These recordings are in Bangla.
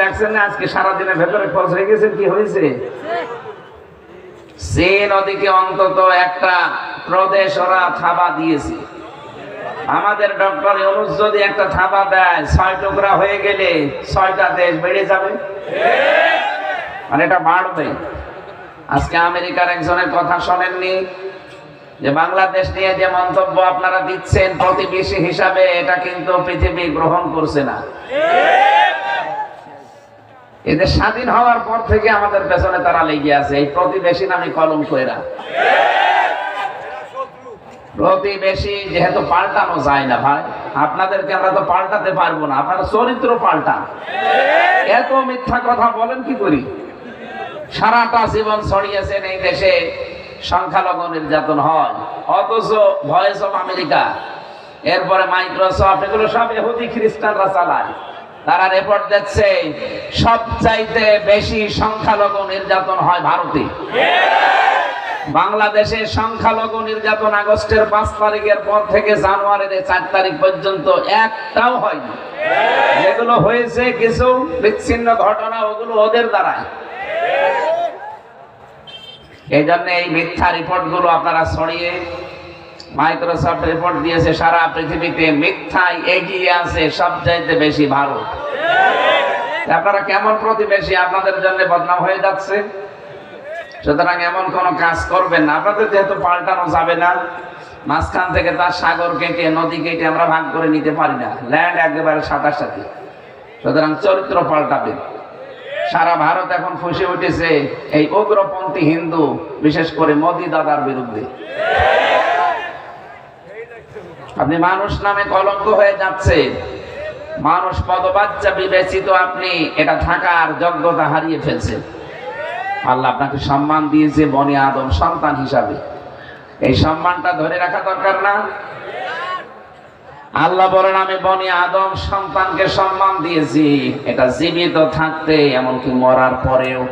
দেখছেন না, আজকে সারাদিনের ভেতরে হয়ে গেছে, কি হয়েছে? সে নদীকে অন্তত একটা প্রদেশ ওরা থাবা দিয়েছে। আমাদের ডক্টর ইউনুস যদি একটা থাবা দেয়, ছয় টুকরা হয়ে গেলে ছয়টা দেশ বেড়ে যাবে? মানে এটা বাড়বে। আজকে আমেরিকার একজনের কথা শোনেননি, যে বাংলাদেশ নিয়ে যে মন্তব্য আপনারা দিচ্ছেন প্রতিবেশী হিসাবে, এটা কিন্তু পৃথিবী গ্রহণ করছে না। এদের স্বাধীন হওয়ার পর থেকে আমাদের পেছনে তারা লেগে আছে, এই প্রতিবেশী নামে কলঙ্ক এরা প্রতিবেশী যেহেতু পাল্টানো যায় না ভাই, আপনাদেরকে আমরা তো পাল্টাতে পারব না, আপনারা চরিত্র পাল্টান এত মিথ্যা কথা বলেন কি করি? সারাটা জীবন ছড়িয়েছেন এই দেশে সংখ্যালঘু নির্যাতন হয়, অথচ ভয়েস অফ আমেরিকা, এরপরে মাইক্রোসফট, এগুলো সব এহুদি খ্রিস্টানরা চালায়। তারা রিপোর্ট দিচ্ছে, সবচাইতে বেশি সংখ্যালঘু নির্যাতন হয় ভারতে। বাংলাদেশে সংখ্যালঘু নির্যাতন আগস্টের পাঁচ তারিখের পর থেকে জানুয়ারির চার তারিখ পর্যন্ত একটাও হয়নি। যেগুলো হয়েছে কিছু বিচ্ছিন্ন ঘটনা, ওগুলো ওদের দ্বারাই। এই জন্য এই মিথ্যা রিপোর্টগুলো আপনারা ছড়িয়ে মাইক্রোসফট রিপোর্ট দিয়েছে সারা পৃথিবীতে মিথ্যায় এগিয়ে আছে সবচাইতে বেশি ভারত। আপনারা কেমন প্রতিবেশী? আপনাদের জন্য বদনাম হয়ে যাচ্ছে। সুতরাং এমন কোন কাজ করবেন না। আপনাদের যেহেতু পাল্টানো যাবে না মাঝখান থেকে তার সাগর কেটে নদী কেটে আমরা ভাগ করে নিতে পারি না। ল্যান্ড একেবারে সাঁতার সাথে। সুতরাং চরিত্র পাল্টাবে সারা ভারত এখন ফুসে উঠেছে এই উগ্রপন্থী হিন্দু বিশেষ করে মোদি দাদার বিরুদ্ধে। আপনি মানুষ নামে কলঙ্ক হয়ে যাচ্ছে। মানুষ পদবাচ্চা বিবেচিত আপনি, এটা থাকার যোগ্যতা হারিয়ে ফেলছেন আল্লাহ আপনাকে সম্মান দিয়েছে বনি আদম সন্তান হিসাবে। এই সম্মানটা ধরে রাখা দরকার না। আল্লাহ বলেন, আমি বনি আদম সন্তানকে সম্মান দিয়েছি। এটা জীবিত থাকতে, এমনকি মরার পরেও।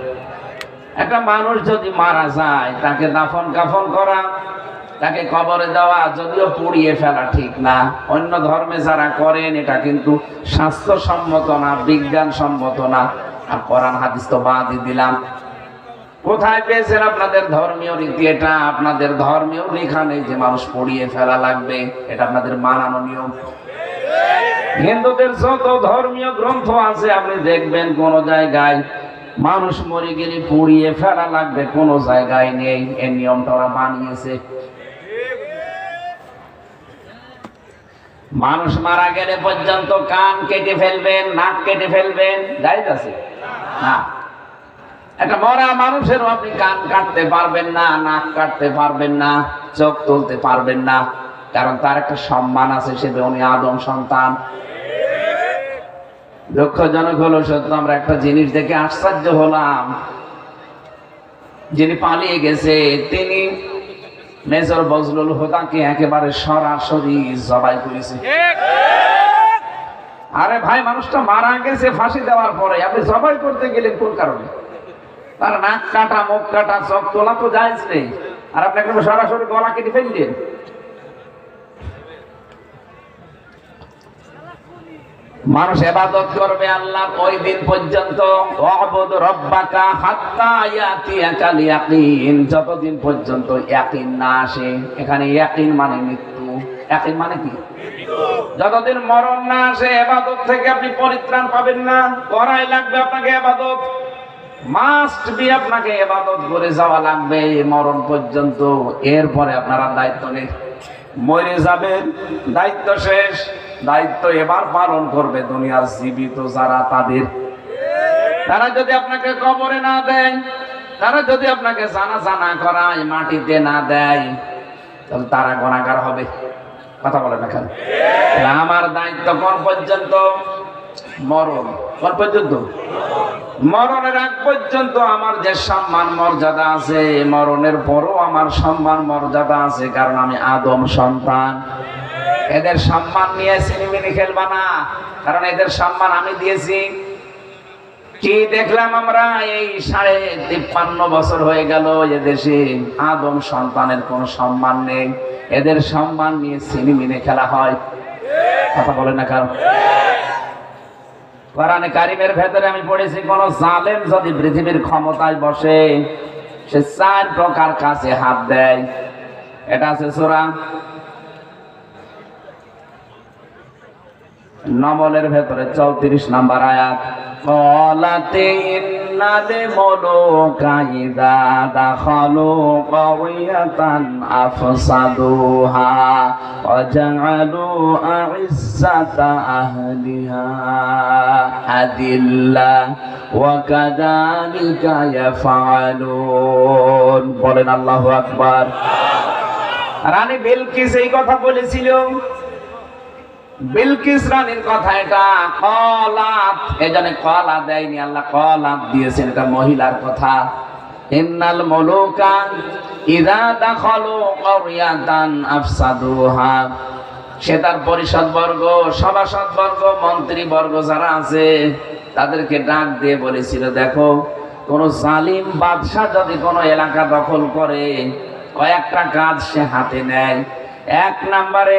একটা মানুষ যদি মারা যায়, তাকে দাফন কাফন করা তাকে কবরে দেওয়া যদিও পুড়িয়ে ফেলা ঠিক না। অন্য ধর্মে যারা করেন, এটা কিন্তু স্বাস্থ্যসম্মত না বিজ্ঞান সম্মত না। আর কোরআন হাদিস তো বাদই দিলাম। কোথায় পেয়েছেন আপনাদের ধর্মীয় রীতি এটা আপনাদের ধর্মীয় লেখা নেই যে মানুষ পড়িয়ে ফেলা লাগবে, এটা আপনাদের মানানো নিয়ম। হিন্দুদের যত ধর্মীয় গ্রন্থ আছে, আপনি দেখবেন কোন জায়গায় মানুষ মরে গেলে পুড়িয়ে ফেলা লাগবে, কোন জায়গায় নেই। এই নিয়মটা ওরা বানিয়েছে মানুষ মারা গেলে পর্যন্ত কান কেটে ফেলবেন, নাক কেটে ফেলবেন, যাই আছে। না। একটা মরা মানুষেরও আপনি কান কাটতে পারবেন না, নাক কাটতে পারবেন না, চোখ তুলতে পারবেন না। কারণ তার একটা সম্মান আছে, সে উনি আদম সন্তান। দুঃখজনক হলো, সত্য, আমরা একটা জিনিস দেখে আশ্চর্য হলাম। যিনি পালিয়ে গেছে, তিনি মেজর বজলুল হোদাকে একেবারে সরাসরি জবাই করেছে। আরে ভাই মানুষটা মারা গেছে ফাঁসি দেওয়ার পরে। আপনি জবাই করতে গেলেন কোন কারণে? তার নাক কাটা মুখ কাটা চোখ তোলা তো যায় নেই। আর আপনি একদম সরাসরি গলা কেটে ফেললেন। মানুষ এবাদত করবে আল্লাহ ওই দিন পর্যন্ত। অবদ রব্বাকা হাত্তা যতদিন পর্যন্ত ইয়াকিন না আসে, এখানে ইয়াকিন মানে মৃত্যু। ইয়াকিন মানে কি? যতদিন মরণ না আসে, এবাদত থেকে আপনি পরিত্রাণ পাবেন না। করাই লাগবে আপনাকে এবাদত। মাস্ট বি আপনাকে এবাদত করে যাওয়া লাগবে মরণ পর্যন্ত। এরপরে আপনারা দায়িত্ব নেই মরে যাবেন, দায়িত্ব শেষ। দায়িত্ব এবার পালন করবে দুনিয়ার জীবিত যারা তাদের। তারা যদি আপনাকে কবরে না দেয়, তারা যদি আপনাকে জানা জানা করায়, মাটিতে না দেয়, তাহলে তারা গণাগার হবে। কথা বলেন এখন। আমার দায়িত্ব কোন পর্যন্ত? মরণ। কোন পর্যন্ত? মরণের আগ পর্যন্ত আমার যে সম্মান, মর্যাদা আছে, মরণের পরও আমার সম্মান, মর্যাদা আছে, কারণ আমি আদম সন্তান। এদের সম্মান নিয়ে সিনেমিনি খেলবা না, কারণ এদের সম্মান আমি দিয়েছি। কি দেখলাম আমরা? এই সাড়ে তিপ্পান্ন বছর হয়ে গেল এদেশে আদম সন্তানের কোন সম্মান নেই। এদের সম্মান নিয়ে সিনেমিনে খেলা হয়। কথা বলে না কারণ। কোরআনে কারিমের ভেতরে আমি পড়েছি, কোন জালেম যদি পৃথিবীর ক্ষমতায় বসে, সে চার প্রকার কাছে হাত দেয়। এটা আছে সোরা নমলের ভেতরে চৌত্রিশ নাম্বার আয়াত, কলাতে ইন্নালে মুলুকা ইযা দাখালু ক্বরিয়াতান আফসাদুহা ওয়া জাআলু আ'izzata আহলিহা আদিল্লা ওয়া কাযালিকা ইয়াফআলুন। বলেন আল্লাহু আকবার। রানী বিলকিস এই কথা বলেছিল বিলকিস রানীর কথা এটা। কলাত। এজন্য কলা দেয়নি, আল্লাহ কলাত দিয়েছেন, এটা মহিলার কথা। ইন্নাল মুলুকা ইযা দাখালু ক্বরিয়াতান আফসাদুহা। সে তার পরিষদ বর্গ সভাসদ বর্গ মন্ত্রী বর্গ যারা আছে, তাদেরকে ডাক দিয়ে বলেছিল, দেখো, কোন জালিম বাদশাহ যদি কোনো এলাকা দখল করে, কয়েকটা কাজ সে হাতে নেয়। এক নম্বরে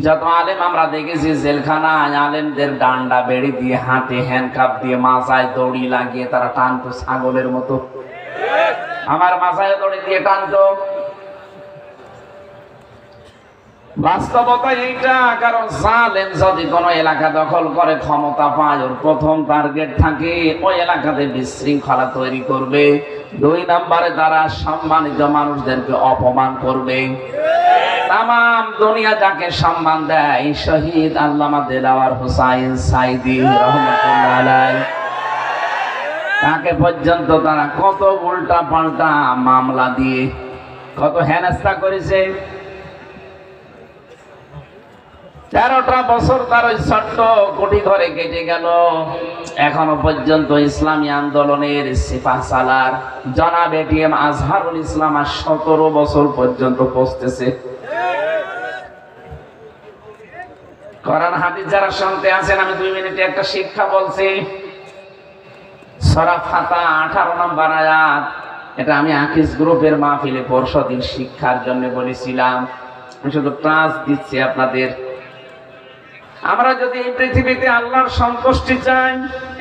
যত আলেম আমরা দেখেছি, জেলখানায় আলেমদের ডান্ডা বেড়ি দিয়ে হাতে হ্যান্ডকাপ দিয়ে মাথায় দড়ি লাগিয়ে তারা টানতো ছাগলের মতো। আমার মাথায় দড়ি দিয়ে টানতো। বাস্তবতা কারণ যদি কোনো এলাকা দখল করে, ক্ষমতা পায় প্রথম টার্গেট থাকে এলাকাতে বিশৃঙ্খলা তৈরি করবে। দুই নম্বরে তারা সম্মানিত মানুষদেরকে অপমান করবে। তাম দুনিয়া যাকে সম্মান দেয়, শহীদ আল্লামা দেলাওয়ার হুসাইন সাইদি রহমতুল্লাহ তাকে পর্যন্ত তারা কত উল্টা পাল্টা মামলা দিয়ে, কত হেনস্থা করেছে। তেরোটা বছর তার ওই ছোট্ট কোটি ঘরে কেটে গেল। এখনও পর্যন্ত ইসলামী আন্দোলনের সিফা সালার জনাব এটিএম আজহারুল ইসলাম আর সতেরো বছর পর্যন্ত পৌঁছতেছে কোরআন হাদিস যারা শুনতে আছেন, আমি দুই মিনিটে একটা শিক্ষা বলছি। সরা ফাতা আঠারো নম্বর আয়াত। এটা আমি আকিস গ্রুপের মাহফিলে পরশদিন শিক্ষার জন্য বলেছিলাম। আমি শুধু ট্রান্স দিচ্ছি আপনাদের। আমরা যদি এই পৃথিবীতে আল্লাহর সন্তুষ্টি চাই,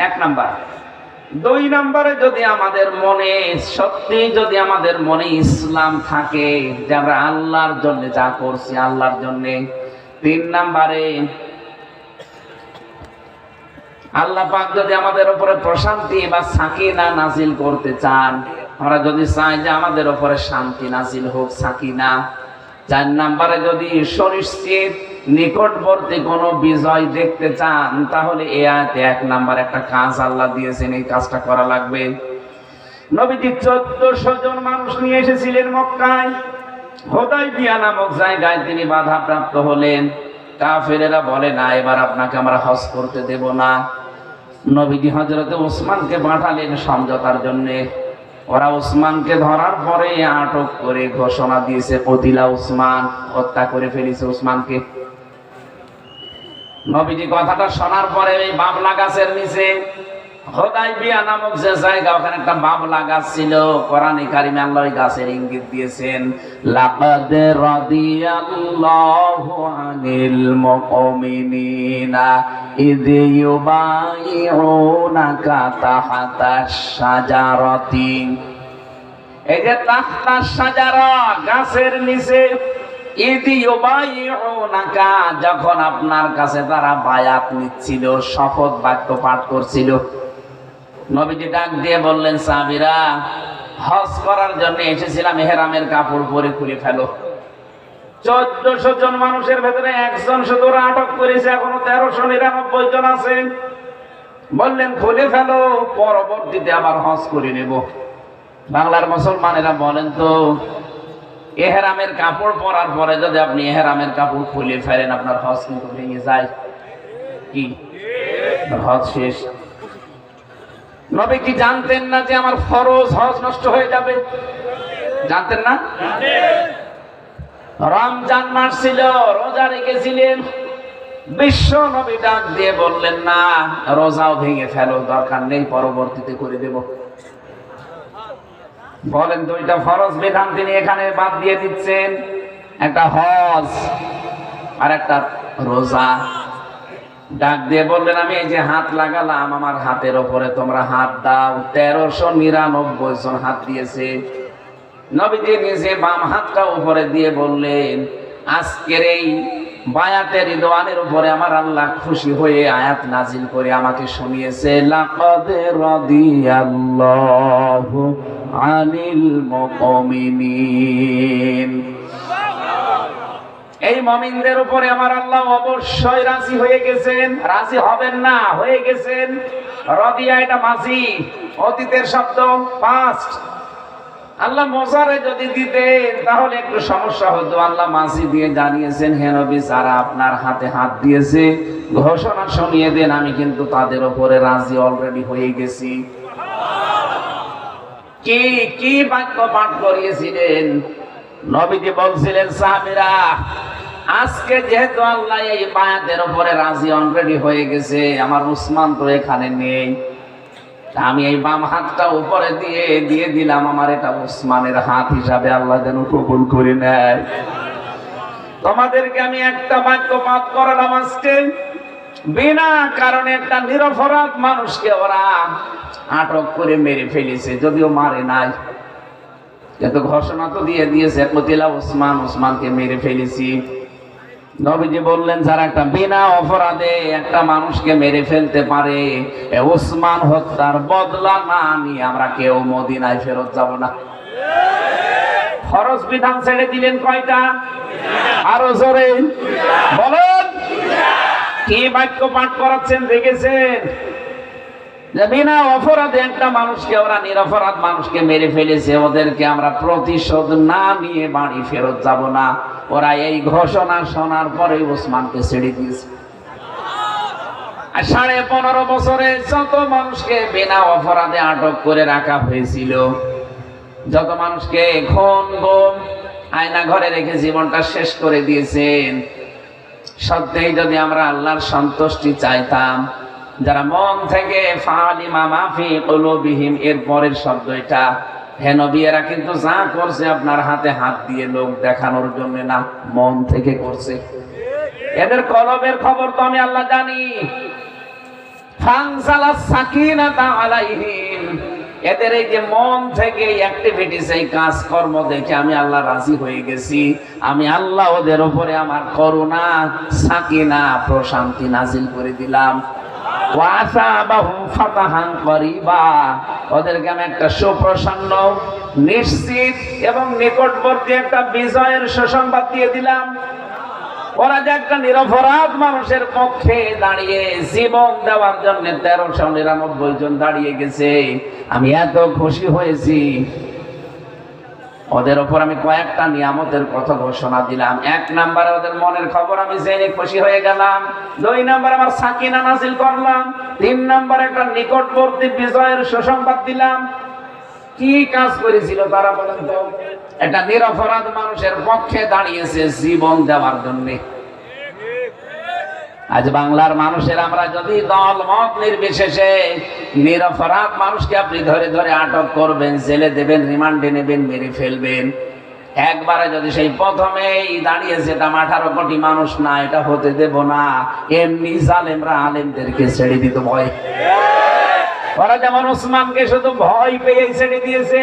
এক নাম্বার। দুই নম্বরে যদি আমাদের মনে সত্যি যদি আমাদের মনে ইসলাম থাকে, যে আমরা আল্লাহর জন্য যা করছি, আল্লাহর জন্য তিন নাম্বারে। আল্লাহ পাক যদি আমাদের উপরে প্রশান্তি বা সাকিনা নাজিল করতে চান, আমরা যদি চাই যে আমাদের উপরে শান্তি নাজিল হোক, সাকিনা। চার নাম্বারে যদি সুনিশ্চিত নিকটবর্তী কোনো বিজয় দেখতে চান, তাহলে এ আয়াতে এক নাম্বার একটা কাজ আল্লাহ দিয়েছেন, এই কাজটা করা লাগবে। নবীজি চোদ্দশো জন মানুষ নিয়ে এসেছিলেন মক্কায়। হোদাই বিয়া নামক জায়গায় তিনি বাধা প্রাপ্ত হলেন। কাফেরেরা বলে, না, এবার আপনাকে আমরা হজ করতে দেব না। নবীজি হজরতে ওসমানকে পাঠালেন সমঝোতার জন্যে। ওরা ওসমানকে ধরার পরে আটক করে ঘোষণা দিয়েছে কতিলা ওসমান, হত্যা করে ফেলেছে ওসমানকে। নবীজি কথাটা শোনার পরে এই বাবলা গাছের নিচে বিয়া নামক যে জায়গা, ওখানে একটা গাছ ছিল। কারিমে আল্লাহ ওই গাছের ইঙ্গিত দিয়েছেন, লাকাদ রাদিয়াল্লাহু আনিল মুমিনিনা ইউবাইউনাকা তাহাতাশ শাজারাতি। শাজারা গাছের নিচে যখন আপনার কাছে তারা বায়াত নিচ্ছিল, শপথ বাক্য পাঠ করছিল নবীজি ডাক দিয়ে বললেন সাবিরা হজ করার জন্য এসেছিলাম হেরামের কাপড় পরে খুলে ফেলো। চোদ্দশো জন মানুষের ভেতরে একজন শুধু আটক করেছে, এখনও তেরোশো নিরানব্বই জন আছে। বললেন, খুলে ফেলো, পরবর্তীতে আবার হজ করে নেব। বাংলার মুসলমানেরা বলেন তো, এহেরামের কাপড় পরার পরে যদি আপনি এহেরামের কাপড় খুলে ফেলেন, আপনার হজ কিন্তু ভেঙে যায়। কি? হজ শেষ। নবী কি জানতেন না যে আমার ফরজ, হজ নষ্ট হয়ে যাবে। জানতেন না? রমজান মাস ছিল, রোজা রেখেছিলেন। বিশ্ব নবী ডাক দিয়ে বললেন, না, রোজাও ভেঙে ফেলো, দরকার নেই, পরবর্তীতে করে দেব। বলেন, দুইটা ফরজ বিধান তিনি এখানে বাদ দিয়ে দিচ্ছেন। একটা হজ আর একটা রোজা। ডাক দিয়ে বললেন, আমি এই যে হাত লাগালাম, আমার হাতের ওপরে তোমরা হাত দাও। তেরোশো নিরানব্বই জন হাত দিয়েছে। নবীজি নিজে বাম হাতটা উপরে দিয়ে বললেন, আজকের এই বায়াতের রিদওয়ানের উপরে আমার আল্লাহ খুশি হয়ে আয়াত নাজিল করে আমাকে শুনিয়েছে, লাকাদ রাদিয়াল্লাহু আনিল মুমিনিন। মমিনদের উপরে আমার আল্লাহ অবশ্যই রাজি হয়ে গেছেন। রাজি হবেন না, হয়ে গেছেন। রদিয়া, এটা মাঝি, অতীতের শব্দ পাস্ট আল্লাহ মজারে যদি দিতেন, তাহলে একটু সমস্যা হতো। আল্লাহ মাসি দিয়ে জানিয়েছেন, হে নবী, যারা আপনার হাতে হাত দিয়েছে, ঘোষণা শুনিয়ে দেন, আমি কিন্তু তাদের উপরে রাজি অলরেডি হয়ে গেছি। কি কি বাক্য পাঠ করিয়েছিলেন? নবীজি বলছিলেন, সাহাবীরা আজকে যেহেতু আল্লাহ এই বায়াতের উপরে রাজি অলরেডি হয়ে গেছে, আমার উসমান তো এখানে নেই। আমি এই বাম হাতটা উপরে দিয়ে দিয়ে দিলাম, আমার এটা উসমানের হাত হিসাবে আল্লাহ যেন কবুল করে নেয়। তোমাদেরকে আমি একটা বাক্য পাঠ করালাম আজকে। বিনা কারণে একটা নিরপরাধ মানুষকে ওরা আটক করে মেরে ফেলেছে, যদিও মারে নাই। কিন্তু ঘোষণা তো দিয়ে দিয়েছে, কতিলা উসমান, উসমানকে মেরে ফেলেছি। নবীজি বললেন যারা একটা বিনা অপরাধে একটা মানুষকে মেরে ফেলতে পারে। এ উসমান হত্যার বদলা না নিয়ে আমরা কেউ মদিনায় ফেরত যাব না। খরচ বিধান ছেড়ে দিলেন কয়টা? আরও জোরে। বলেন, কি বাক্য পাঠ করাচ্ছেন দেখেছেন বিনা অপরাধে একটা মানুষকে ওরা নিরপরাধ মানুষকে মেরে ফেলেছে, ওদেরকে আমরা প্রতিশোধ না নিয়ে বাড়ি ফেরত যাব না। ওরা এই ঘোষণা শোনার পরে ওসমানকে ছেড়ে দিয়েছে। সাড়ে পনেরো বছরে যত মানুষকে বিনা অপরাধে আটক করে রাখা হয়েছিল, যত মানুষকে খুন গুম আয়না ঘরে রেখে জীবনটা শেষ করে দিয়েছেন, সত্যিই যদি আমরা আল্লাহর সন্তুষ্টি চাইতাম, যারা মন থেকে ফালিমা মাফি কলবিহীন এর পরের শব্দ এটা হে নবীরা কিন্তু যা করছে আপনার হাতে হাত দিয়ে লোক দেখানোর জন্য না, মন থেকে করছে। এদের খবর তো আমি আল্লাহ জানি। এদের এই যে মন থেকে অ্যাক্টিভিটিস এই কাজকর্ম দেখে আমি আল্লাহ রাজি হয়ে গেছি। আমি আল্লাহ ওদের উপরে আমার করুণা, সাকিনা, প্রশান্তি নাজিল করে দিলাম। ওদেরকে আমি একটা সুপ্রসন্ন, নিশ্চিত এবং নিকটবর্তী একটা বিজয়ের সুসংবাদ দিয়ে দিলাম। ওরা যে একটা নিরপরাধ মানুষের পক্ষে দাঁড়িয়ে জীবন দেওয়ার জন্য তেরোশো নিরানব্বই জন দাঁড়িয়ে গেছে। আমি এত খুশি হয়েছি। ওদের ওপর আমি কয়েকটা নিয়ামতের কথা ঘোষণা দিলাম। এক নাম্বারে ওদের মনের খবর আমি জেনে খুশি হয়ে গেলাম। দুই নাম্বার আমার সাকিনা নাসিল করলাম। তিন নাম্বার একটা নিকটবর্তী বিজয়ের সুসংবাদ দিলাম। কি কাজ করেছিল তারা বলেন তো? একটা নিরপরাধ মানুষের পক্ষে দাঁড়িয়েছে জীবন দেওয়ার জন্য। আজ বাংলার মানুষের আমরা যদি দল, মত নির্বিশেষে নিরপরাধ মানুষকে আপনি ধরে ধরে আটক করবেন, জেলে দেবেন, রিমান্ডে নেবেন, মেরে ফেলবেন। একবারে যদি সেই প্রথমেই দাঁড়িয়েছে যেতাম আঠারো কোটি মানুষ না, এটা হতে দেব না। এমনি জালেমরা আলেমদেরকে ছেড়ে দিত ভয়। ওরা যেমন ওসমানকে শুধু ভয় পেয়ে ছেড়ে দিয়েছে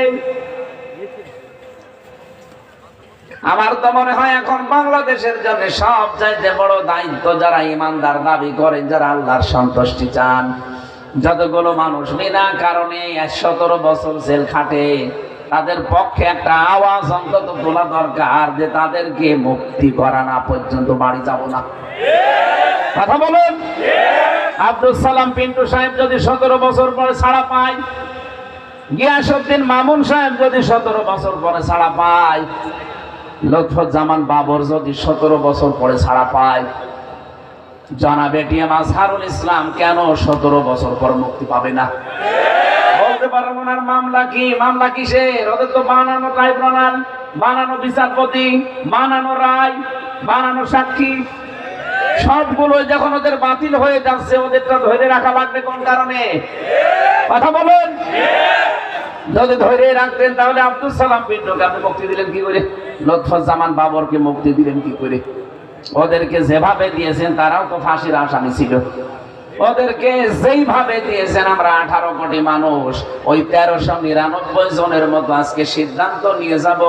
আমার তো মনে হয় এখন বাংলাদেশের জন্য সব চাইতে বড় দায়িত্ব যারা ইমানদার দাবি করেন যারা আল্লাহর সন্তুষ্টি চান। যতগুলো মানুষ বিনা কারণে সতেরো বছর জেল খাটে, তাদের পক্ষে একটা আওয়াজ অন্তত তোলা দরকার যে তাদেরকে মুক্তি করা না পর্যন্ত বাড়ি যাব না। কথা বলুন? আব্দুল সালাম পিন্টু সাহেব যদি সতেরো বছর পরে ছাড়া পায়, গিয়াসউদ্দিন মামুন সাহেব যদি সতেরো বছর পরে ছাড়া পায় লুৎফুজ্জামান বাবর যদি সতেরো বছর পরে ছাড়া পায়। জনাব এটিএম আজহারুল ইসলাম কেন সতেরো বছর পর মুক্তি পাবে না? মামলা কি? মামলা ওদের তো বানানো বানানো বিচারপতি রায়, বানানো সাক্ষী। যখন ওদের বাতিল হয়ে যাচ্ছে ধরে রাখা লাগবে কোন কারণে? কথা বলুন। যদি ধরে রাখতেন তাহলে আব্দুল সালাম পিন্টুকে আপনি মুক্তি দিলেন কি করে? লৎফুজ্জামান বাবরকে মুক্তি দিলেন কি করে? ওদেরকে যেভাবে দিয়েছেন, তারাও তো ফাঁসির আসামি ছিল। ওদেরকে যেইভাবে দিয়েছেন, আমরা আঠারো কোটি মানুষ, ওই তেরোশো নিরানব্বই জনের মতো আজকে সিদ্ধান্ত নিয়ে যাব।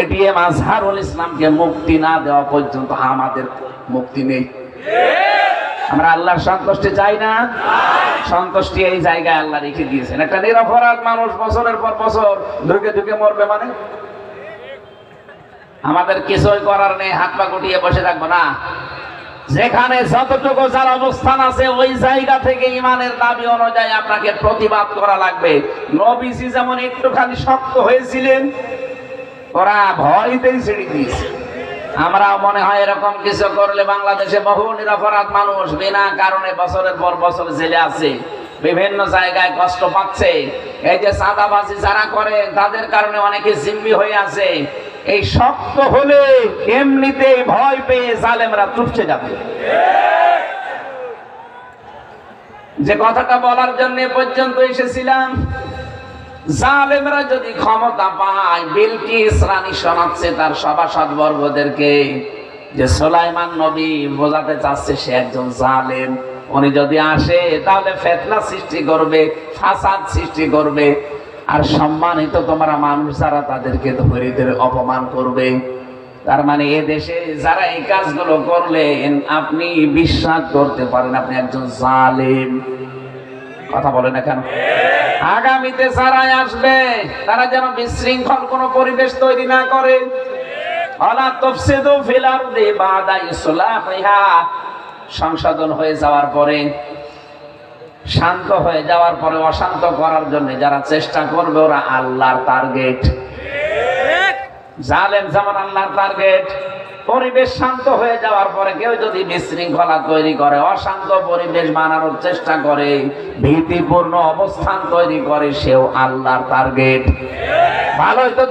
এটিএম আজহারুল ইসলামকে মুক্তি না দেওয়া পর্যন্ত আমাদের মুক্তি নেই। আমরা আল্লাহর সন্তুষ্টি চাই না। সন্তুষ্টি এই জায়গায় আল্লাহ রেখে দিয়েছেন। একটা নিরপরাধ মানুষ বছরের পর বছর ঢুকে ঢুকে মরবে মানে? আমাদের কিছুই করার নেই, হাত পা গুটিয়ে বসে থাকব না। যেখানে যতটুকু যার অবস্থান আছে, ওই জায়গা থেকে ইমানের দাবি অনুযায়ী আপনাকে প্রতিবাদ করা লাগবে। নবীজি যেমন একটুখানি শক্ত হয়েছিলেন, ওরা ভয়তেই ছেড়ে দিয়েছে আমরা মনে হয় এরকম কিছু করলে বাংলাদেশে বহু নিরপরাধ মানুষ বিনা কারণে বছরের পর বছর জেলে আছে, বিভিন্ন জায়গায় কষ্ট পাচ্ছে। এই যে চাঁদাবাজি যারা করে, তাদের কারণে অনেকে জিম্মি হয়ে আছে। এই শক্ত হলে এমনিতে ভয় পেয়ে জালেমরা চুপছে যাবে। যে কথাটা বলার জন্য পর্যন্ত এসেছিলাম। জালেমরা যদি ক্ষমতা পায় বিলকিস রানী শোনাচ্ছে তার সভাসদ বর্গদেরকে। যে সোলাইমান নবী বোঝাতে চাচ্ছে সে একজন জালেম। উনি যদি আসে, তাহলে ফেতনা সৃষ্টি করবে, ফাসাদ সৃষ্টি করবে। আর সম্মানিত তোমরা মানুষ যারা তাদেরকে ধরে ধরে অপমান করবে। তার মানে এ দেশে যারা এই কাজগুলো করলেন, আপনি বিশ্বাস করতে পারেন আপনি একজন জালেম। কথা বলে না কেন? আগামীতে যারাই আসবে তারা যেন বিশৃঙ্খল কোনো পরিবেশ তৈরি না করে। সংশোধন হয়ে যাওয়ার পরে শান্ত হয়ে যাওয়ার পরে অশান্ত করার জন্য যারা চেষ্টা করবে ওরা আল্লাহর টার্গেট জালেম যেমন আল্লাহর টার্গেট পরিবেশ শান্ত হয়ে যাওয়ার পরে কেউ যদি বিশৃঙ্খলা তৈরি করে, অশান্ত পরিবেশ বানানোর চেষ্টা করে, ভীতিপূর্ণ অবস্থান তৈরি করে, সেও আল্লাহর টার্গেট ভালো তো